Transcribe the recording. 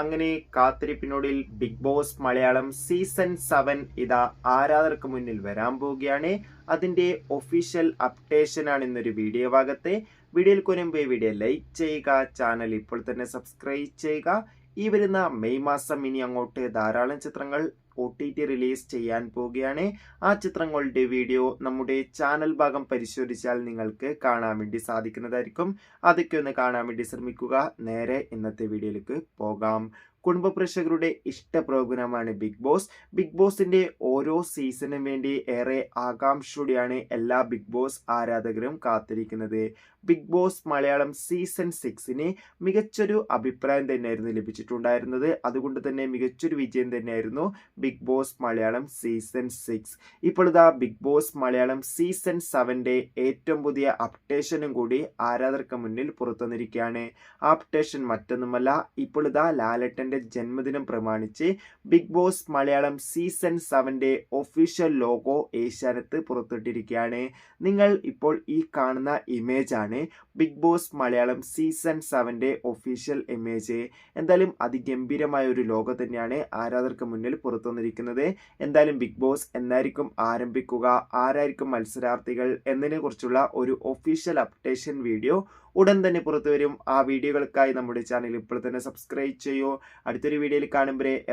അങ്ങനെ കാത്തിരിപ്പിനൊടിൽ Bigg Boss Malayalam season seven ഇതാ ആരാധകർക്ക് മുന്നിൽ വരാൻ പോവുകയാണ്. അതിന്റെ ഒഫീഷ്യൽ അപ്ഡേഷൻ ആണ് ഇന്നൊരു വീഡിയോ ഭാഗത്തെ. വീഡിയോയിൽ കുരുമ്പ് വീഡിയോ ലൈക്ക് ചെയ്യുക ചാനൽ ഇപ്പോൾ തന്നെ സബ്സ്ക്രൈബ് ചെയ്യുക. ഈ വരുന്ന മെയ് മാസം ഇനി അങ്ങോട്ട് ധാരാളം ചിത്രങ്ങൾ ഒ ടി ടി റിലീസ് ചെയ്യാൻ പോവുകയാണ്. ആ ചിത്രങ്ങളുടെ വീഡിയോ നമ്മുടെ ചാനൽ ഭാഗം പരിശോധിച്ചാൽ നിങ്ങൾക്ക് കാണാൻ വേണ്ടി സാധിക്കുന്നതായിരിക്കും. അതൊക്കെ ഒന്ന് കാണാൻ വേണ്ടി ശ്രമിക്കുക. നേരെ ഇന്നത്തെ വീഡിയോയിലേക്ക് പോകാം. കുടുംബ പ്രേക്ഷകരുടെ ഇഷ്ട പ്രോഗ്രാമാണ് ബിഗ് ബോസ് ബിഗ് ബോസിന്റെ ഓരോ സീസണിനും വേണ്ടി ഏറെ ആകാംക്ഷയോടെയാണ് എല്ലാ ബിഗ് ബോസ് ആരാധകരും കാത്തിരിക്കുന്നത്. ബിഗ് ബോസ് മലയാളം സീസൺ സിക്സിന് മികച്ചൊരു അഭിപ്രായം തന്നെയായിരുന്നു ലഭിച്ചിട്ടുണ്ടായിരുന്നത്. അതുകൊണ്ട് തന്നെ മികച്ചൊരു വിജയം തന്നെയായിരുന്നു. Bigg Boss Malayalam season six ഇപ്പോൾ ഇതാ ബിഗ് ബോസ് മലയാളം സീസൺ സെവന്റെ ഏറ്റവും പുതിയ അപ്ഡേഷനും കൂടി ആരാധകർക്ക് മുന്നിൽ പുറത്തുവന്നിരിക്കുകയാണ്. ആ അപ്ഡേഷൻ മറ്റൊന്നുമല്ല ഇപ്പോൾ ഇതാ ലാലട്ടന്റെ ജന്മദിനം പ്രമാണിച്ച് ബിഗ് ബോസ് മലയാളം സീസൺ സെവന്റെ ഒഫീഷ്യൽ ലോഗോ ഏഷ്യാനത്ത് പുറത്തിട്ടിരിക്കുകയാണ് നിങ്ങൾ ഇപ്പോൾ ഈ കാണുന്ന ഇമേജ് ആണ് ബിഗ് ബോസ് മലയാളം സീസൺ സെവന്റെ ഒഫീഷ്യൽ ഇമേജ് എന്തായാലും അതിഗംഭീരമായ ഒരു ലോഗോ തന്നെയാണ് ആരാധകർക്ക് മുന്നിൽ പുറത്തുവന്നിരിക്കുന്നത് എന്തായാലും ബിഗ് ബോസ് എന്നായിരിക്കും ആരംഭിക്കുക. ആരായിരിക്കും മത്സരാർത്ഥികൾ എന്നതിനെ കുറിച്ചുള്ള ഒരു ഒഫീഷ്യൽ അപ്ഡേഷൻ വീഡിയോ ഉടൻ തന്നെ പുറത്തു വരും ആ വീഡിയോകൾക്കായി നമ്മുടെ ചാനൽ ഇപ്പോൾ തന്നെ സബ്സ്ക്രൈബ് ചെയ്യൂ. അടുത്തൊരു വീഡിയോയിൽ കാണുമ്പോൾ